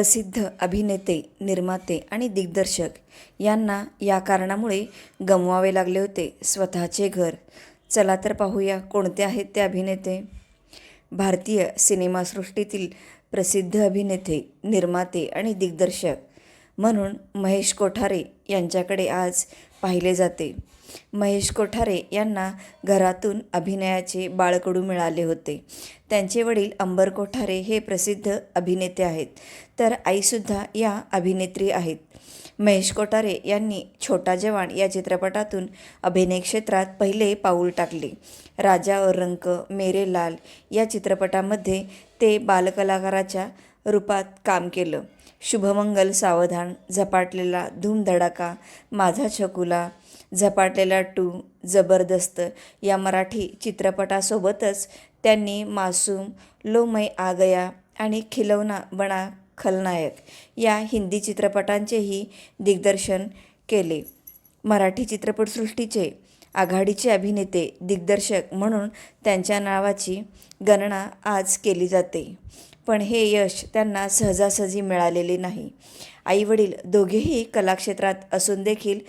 प्रसिद्ध अभिनेते निर्माते आणि दिग्दर्शक यांना या कारणामुळे गमवावे लागले होते स्वतःचे घर. चला तर पाहूया कोणते आहेत ते अभिनेते. भारतीय सिनेमासृष्टीतील प्रसिद्ध अभिनेते निर्माते आणि दिग्दर्शक म्हणून महेश कोठारे यांच्याकडे आज पाहिले जाते. महेश कोठारे यांना घरातून अभिनयाचे बाळकडू मिळाले होते. त्यांचे वडील अंबर कोठारे हे प्रसिद्ध अभिनेते आहेत. तर आईसुद्धा या अभिनेत्री आहेत. महेश कोठारे यांनी छोटा जवान या चित्रपटातून अभिनय क्षेत्रात पहिले पाऊल टाकले. राजा और रंक मेरे लाल या चित्रपटामध्ये ते बालकलाकाराच्या रूपात काम केलं. शुभमंगल सावधान झपाटलेला धूमधडाका माझा छकुला झपाटलेला टू जबरदस्त या मराठी चित्रपटासोबतच त्यांनी मासूम लोमय आगया आ गया आणि खिलौना बना खलनायक या हिंदी चित्रपटांचेही दिग्दर्शन केले. मराठी चित्रपटसृष्टीचे आघाडीचे अभिनेते दिग्दर्शक म्हणून त्यांच्या नावाची गणना आज केली जाते. पण हे यश त्यांना सहजासहजी मिळालेले नाही. आईवडील दोघेही कलाक्षेत्रात असून देखील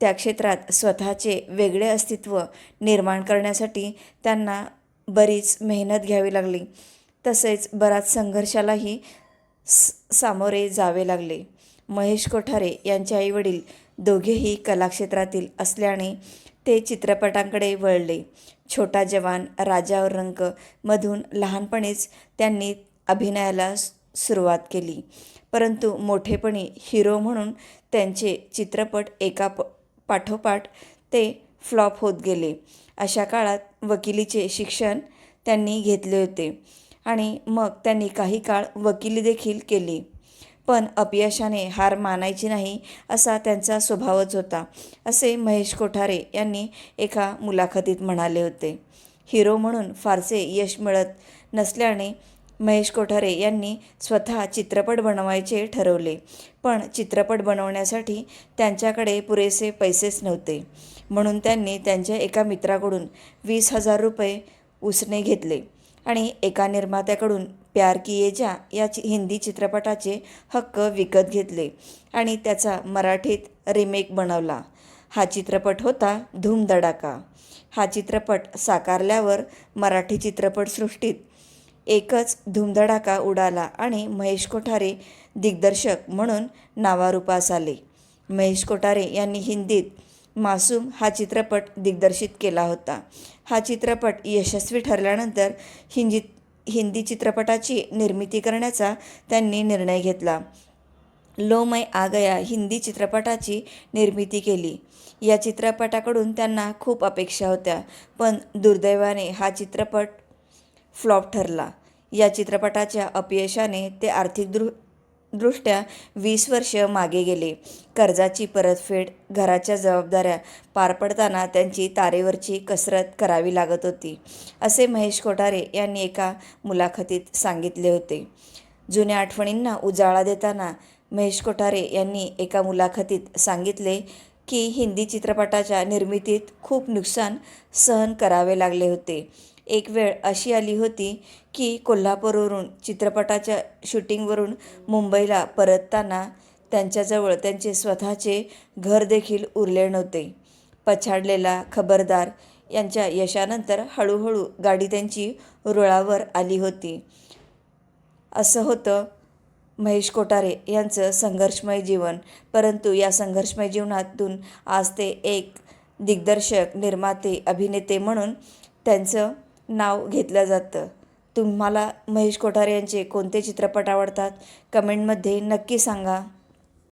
त्या क्षेत्रात स्वतःचे वेगळे अस्तित्व निर्माण करण्यासाठी त्यांना बरीच मेहनत घ्यावी लागली. तसेच बराच संघर्षालाही सामोरे जावे लागले. महेश कोठारे यांचे आईवडील दोघेही कलाक्षेत्रातील असल्याने ते चित्रपटांकडे वळले. छोटा जवान राजा और रंक मधून लहानपणीच त्यांनी अभिनयाला सुरुवात केली. परंतु मोठेपणी हिरो म्हणून त्यांचे चित्रपट एका प पाठोपाठ ते फ्लॉप होत गेले. अशा काळात वकिलीचे शिक्षण त्यांनी घेतले होते आणि मग त्यांनी काही काळ वकिली देखील केली. पण अपयशाने हार मानायची नाही असा त्यांचा स्वभावच होता असे महेश कोठारे यांनी एका मुलाखतीत म्हणाले होते. हिरो म्हणून फारसे यश मिळत नसल्याने महेश कोठारे यांनी स्वतः चित्रपट बनवायचे ठरवले पण चित्रपट बनवण्यासाठी त्यांच्याकडे पुरेसे पैसेच नव्हते. म्हणून त्यांनी त्यांच्या एका मित्राकडून वीस हजार रुपये उसने घेतले. आणि एका निर्मात्याकडून प्यार किये जा या चि हिंदी चित्रपटाचे हक्क विकत घेतले आणि त्याचा मराठीत रिमेक बनवला. हा चित्रपट होता धूमधडाका. हा चित्रपट साकारल्यावर मराठी चित्रपटसृष्टीत एकच धूमधडाका उडाला आणि महेश कोठारे दिग्दर्शक म्हणून नावारूपास आले. महेश कोठारे यांनी हिंदीत मासूम हा चित्रपट दिग्दर्शित केला होता. हा चित्रपट यशस्वी ठरल्यानंतर हिंदी हिंदी चित्रपटाची निर्मिती करण्याचा त्यांनी निर्णय घेतला. लो मै आ गया हिंदी चित्रपटाची निर्मिती केली. या चित्रपटाकडून त्यांना खूप अपेक्षा होत्या पण दुर्दैवाने हा चित्रपट फ्लॉप ठरला. या चित्रपटाच्या अपयशाने ते आर्थिक दृ दृष्ट्या वीस वर्ष मागे गेले. कर्जाची परतफेड घराच्या जबाबदाऱ्या पार पडताना त्यांची तारेवरची कसरत करावी लागत होती असे महेश कोठारे यांनी एका मुलाखतीत सांगितले होते. जुन्या आठवणींना उजाळा देताना महेश कोठारे यांनी एका मुलाखतीत सांगितले की हिंदी चित्रपटाच्या निर्मितीत खूप नुकसान सहन करावे लागले होते. एक वेळ अशी आली होती की कोल्हापूरवरून चित्रपटाच्या शूटिंगवरून मुंबईला परतताना त्यांच्याजवळ त्यांचे स्वतःचे घर देखील उरले नव्हते. पछाडलेला खबरदार यांच्या यशानंतर हळूहळू गाडी त्यांची रुळावर आली होती. असं होतं महेश कोठारे यांचं संघर्षमय जीवन. परंतु या संघर्षमय जीवनातून आज ते एक दिग्दर्शक निर्माते अभिनेते म्हणून त्यांचं नाव घेतलं जातं. तुम्हाला महेश कोठारे यांचे कोणते चित्रपट आवडतात? कमेंटमध्ये नक्की सांगा.